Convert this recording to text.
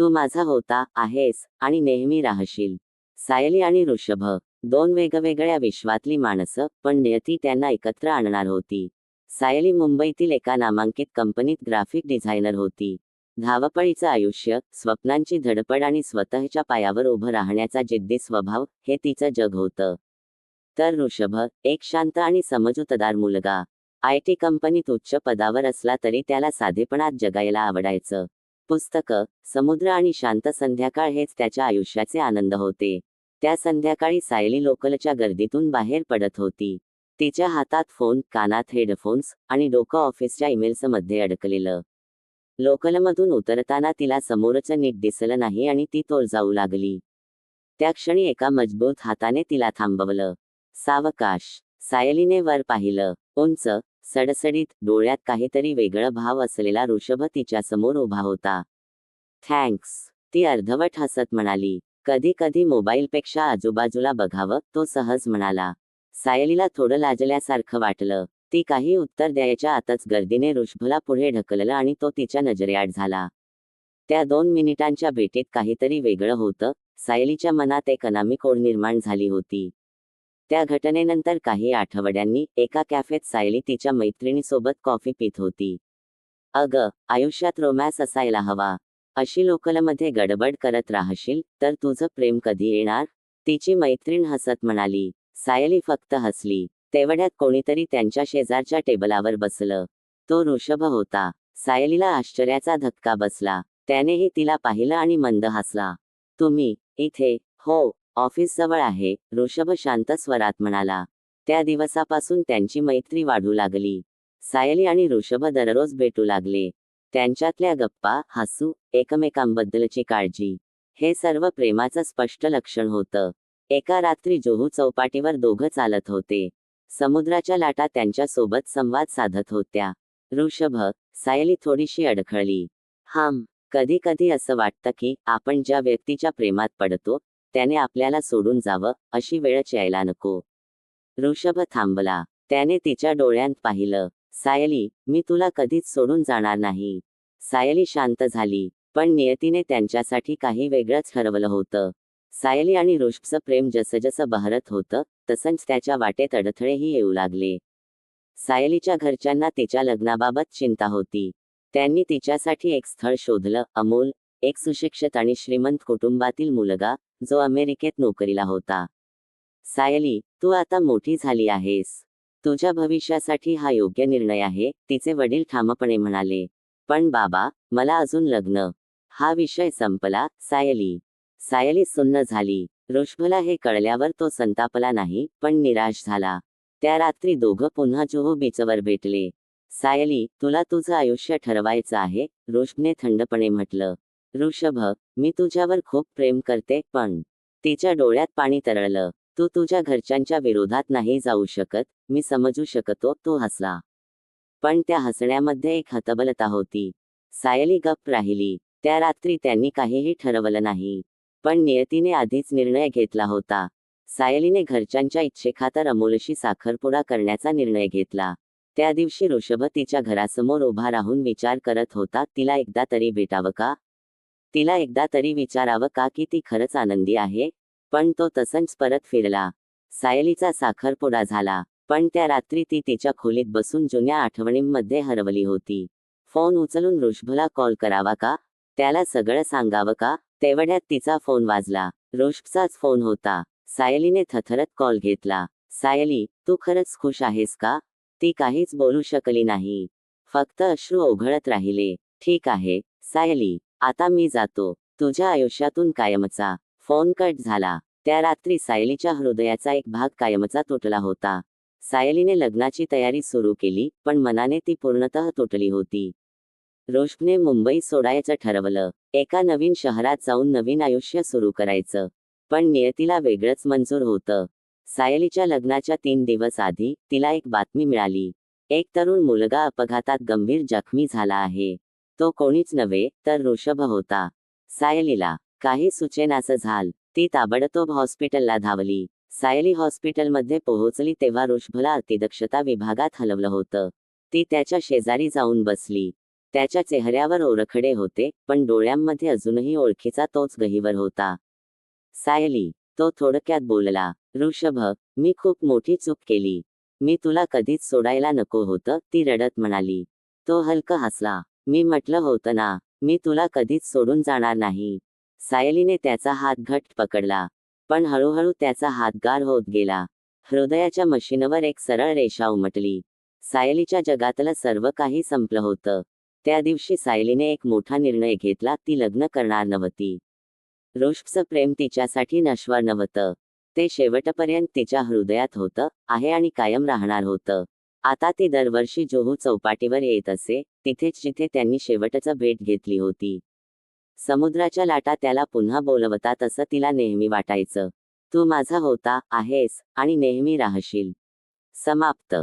तू माझा होता आहेस आणि नेहमी राहशील. सायली आणि ऋषभ दोन वेगवेगळ्या विश्वातली माणसं पण नियती त्यांना एकत्र आणणार होती. सायली मुंबईतील एका नामांकित कंपनीत ग्राफिक डिझायनर होती. धावपळीचं आयुष्य स्वप्नांची धडपड आणि स्वतःच्या पायावर उभं राहण्याचा जिद्दी स्वभाव हे तिचं जग होतं. तर ऋषभ एक शांत आणि समजूतदार मुलगा. आय टी कंपनीत उच्च पदावर असला तरी त्याला साधेपणात जगायला आवडायचं. पुस्तकं समुद्र आणि शांत संध्याकाळ हेच त्याच्या आयुष्याचे आनंद होते. त्या संध्याकाळी सायली लोकलच्या गर्दीतून बाहेर पडत होती. तिच्या हातात फोन कानात हेडफोन्स आणि डोकं ऑफिसच्या ईमेल्समध्ये अडकलेलं. लोकलमधून उतरताना तिला समोरचं नीट दिसलं नाही आणि ती तोल जाऊ लागली. त्या क्षणी एका मजबूत हाताने तिला थांबवलं. सावकाश सायलीने वर पाहिलं. उंच सडसडीत डोळ्यात काहीतरी वेगळं भाव असलेला ऋषभ तिच्या समोर उभा होता. थँक्स ती अर्धवट हसत म्हणाली. कधी कधी मोबाईलपेक्षा आजूबाजूला बघावं तो सहज म्हणाला. सायलीला थोडं लाजल्यासारखं वाटलं. ती काही उत्तर द्यायच्या आतच गर्दीने ऋषभला पुढे ढकललं आणि तो तिच्या नजरेआड झाला. त्या दोन मिनिटांच्या भेटीत काहीतरी वेगळं होतं. सायलीच्या मनात एक अनामी कोड निर्माण झाली होती. त्या घटनेनंतर काही आठवड्यांनी एका कॅफेत सायली तिच्या मैत्रिणीसोबत कॉफी पित होती. अग आयुष्यात रोमॅन्स असायला हवा. अशी लोकलमध्ये गडबड करत राहशील तर तुझं प्रेम कधी येणार? तिची मैत्रीण हसत म्हणाली. सायली फक्त हसली. तेवढ्यात कोणीतरी त्यांच्या शेजारच्या टेबलावर बसलं. तो ऋषभ होता. सायलीला आश्चर्याचा धक्का बसला. त्यानेही तिला पाहिलं आणि मंद हसला. तुम्ही इथे हो ऑफिस जवळ आहे. ऋषभ शांत स्वरात म्हणाला. त्या दिवसापासून त्यांची मैत्री वाढू लागली. सायली आणि ऋषभ दररोज भेटू लागले. त्यांच्यातल्या गप्पा हसू एकमेकांबद्दलची काळजी हे सर्व प्रेमाचं स्पष्ट लक्षण होतं. एका रात्री जोहू चौपाटीवर दोघं चालत होते. समुद्राच्या लाटा त्यांच्यासोबत संवाद साधत होत्या. ऋषभ सायली थोडीशी अडखळली. हाम कधी कधी असं वाटतं की आपण ज्या व्यक्तीच्या प्रेमात पडतो त्याने आपल्याला सोडून जावं अशी वेळच यायला नको. ऋषभ थांबला. त्याने तिच्या डोळ्यांत पाहिलं सायली मी तुला कधीच सोडून जाणार नाही. सायली शांत झाली पण नियतीने त्यांच्यासाठी काही वेगळंच ठरवलं होतं. सायली आणि ऋषभचं प्रेम जसजसं बहरत होतं तसंच त्याच्या वाटेत अडथळेही येऊ लागले. सायलीच्या घरच्यांना तिच्या लग्नाबाबत चिंता होती. त्यांनी तिच्यासाठी एक स्थळ शोधलं अमोल एक सुशिक्षित आणि श्रीमंत कुटुंबातील मुलगा जो अमेरिकेत नोकरीला होता. सायली तू आता मोठी झाली आहेस. तुझ्या भविष्यासाठी हा योग्य निर्णय आहे तिचे वडील ठामपणे म्हणाले. पण बाबा मला अजून लग्न. हा विषय संपला सायली. सायली सुन्न झाली. ऋषभला हे कळल्यावर तो संतापला नाही पण निराश झाला. त्या रात्री दोघं पुन्हा जुहू बीचवर भेटले. सायली तुला तुझं आयुष्य ठरवायचं आहे ऋषभने थंडपणे म्हटलं. ऋषभ मी तुझ्यावर खूप प्रेम करते पण तिच्या डोळ्यात पाणी तरळलं. तू तुझ्या घरच्यांच्या विरोधात नाही जाऊ शकत मी समजू शकतो तो हसला. पण त्या हसण्यामध्ये एक हतबलता होती. सायली गप्प राहिली. त्या रात्री त्यांनी काहीही ठरवलं नाही. पण नियतीने आधीच निर्णय घेतला होता. सायलीने घरच्यांच्या इच्छेखातर अमोलशी साखरपुडा करण्याचा निर्णय घेतला. त्या दिवशी ऋषभ तिच्या घरासमोर उभा राहून विचार करत होता तिला एकदा तरी भेटावं का? तिला एकदा तरी विचारावं का की ती खरंच आनंदी आहे? पण तो तसंच परत फिरला. सायलीचा साखरपुडा झाला पण त्या रात्री ती तिच्या खोलीत बसून जुन्या आठवणींमध्ये हरवली होती. फोन उचलून ऋषभला कॉल करावा का? त्याला सगळं सांगावं का? तेवढ्यात तिचा फोन वाजला. ऋषभचाच फोन होता. सायलीने थथरत कॉल घेतला. सायली तू खरंच खुश आहेस का? ती काहीच बोलू शकली नाही. फक्त अश्रू ओघळत राहिले. ठीक आहे सायली. आता मी जातो. तुझ्या आयुष्यातून कायमचा फोन कट झाला. त्या रात्री सायलीच्या हृदयाचा एक भाग कायमचा तुटला होता. सायलीने लग्नाची तयारी सुरू केली पण मनाने ती पूर्णतः तुटली होती. रोशने मुंबई सोडायचं ठरवलं. एका नवीन शहरात जाऊन नवीन आयुष्य सुरू करायचं. पण नियतीला वेगळंच मंजूर होतं. सायलीच्या लग्नाच्या तीन दिवस आधी तिला एक बातमी मिळाली. एक तरुण मुलगा अपघातात गंभीर जखमी झाला आहे. तो कोणीच नव्हे तर ऋषभ होता. सायलीला काही सुचेनासं झाल. ती ताबडतोब हॉस्पिटलला धावली. सायली हॉस्पिटलमध्ये पोहोचली तेव्हा ऋषभला अतिदक्षता विभागात हलवलं होतं. ती त्याच्या शेजारी जाऊन बसली. त्याच्या चेहऱ्यावर ओरखडे होते पण डोळ्यांमध्ये अजूनही ओळखीचा तोच गहिवर होता. सायली तो थोडक्यात बोलला ऋषभ मी खूप मोठी चूक केली. मी तुला कधीच सोडायला नको होतं ती रडत म्हणाली. तो हलकं हसला. मी म्हटलं होतं ना मी तुला कधीच सोडून जाणार नाही. सायलीने त्याचा हात घट पकडला पण हळूहळू त्याचा हातगार होत गेला. हृदयाच्या मशीनवर एक सरळ रेषा उमटली. सायलीच्या जगातलं सर्व काही संपलं होतं. त्या दिवशी सायलीने एक मोठा निर्णय घेतला ती लग्न करणार नव्हती. रोष्पचं प्रेम तिच्यासाठी नश्वर नव्हतं. ते शेवटपर्यंत तिच्या हृदयात होतं आहे आणि कायम राहणार होतं. आता ती दरवर्षी जोहू चौपाटीवर येत असे तिथेच जिथे त्यांनी शेवटचं भेट घेतली होती. समुद्राच्या लाटा त्याला पुन्हा बोलवतात असं तिला नेहमी वाटायचं. तू माझा होता आहेस आणि नेहमी राहशील. समाप्त.